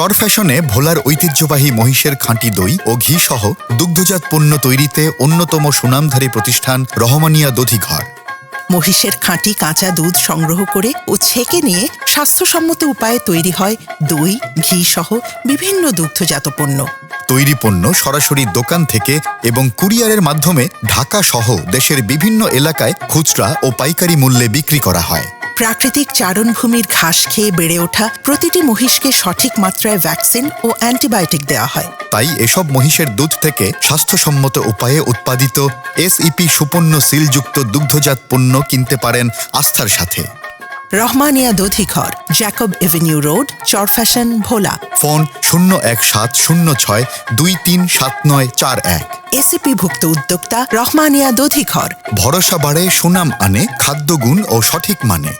চর ফ্যাশনে ভোলার ঐতিহ্যবাহী মহিষের খাঁটি দই ও ঘি সহ দুগ্ধজাত পণ্য তৈরিতে অন্যতম সুনামধারী প্রতিষ্ঠান রহমানিয়া দধিঘর। মহিষের খাঁটি কাঁচা দুধ সংগ্রহ করে ও ছেঁকে নিয়ে স্বাস্থ্যসম্মত উপায়ে তৈরি হয় দই ঘি সহ বিভিন্ন দুগ্ধজাত পণ্য। তৈরি পণ্য সরাসরি দোকান থেকে এবং কুরিয়ারের মাধ্যমে ঢাকা সহ দেশের বিভিন্ন এলাকায় খুচরা ও পাইকারি মূল্যে বিক্রি করা হয়। প্রাকৃতিক চারণভূমির ঘাস খেয়ে বেড়ে ওঠা প্রতিটি মহিষকে সঠিক মাত্রায় ভ্যাকসিন ও অ্যান্টিবায়োটিক দেওয়া হয়। তাই এসব মহিষের দুধ থেকে স্বাস্থ্যসম্মত উপায়ে উৎপাদিত এসইপি সুপন্য সিলযুক্ত দুগ্ধজাত পণ্য কিনতে পারেন আস্থার সাথে। Rahmania Dodhighar Jacob avenue road Charfasson Bhola. Phone শূন্য এক সাত শূন্য ছয় দুই তিন সাত নয় চার এক। এসিপি ভুক্ত উদ্যোক্তা রহমানিয়া দধিঘর। ভরসা বাড়ে সুনাম আনে খাদ্যগুণ ও সঠিক মানে।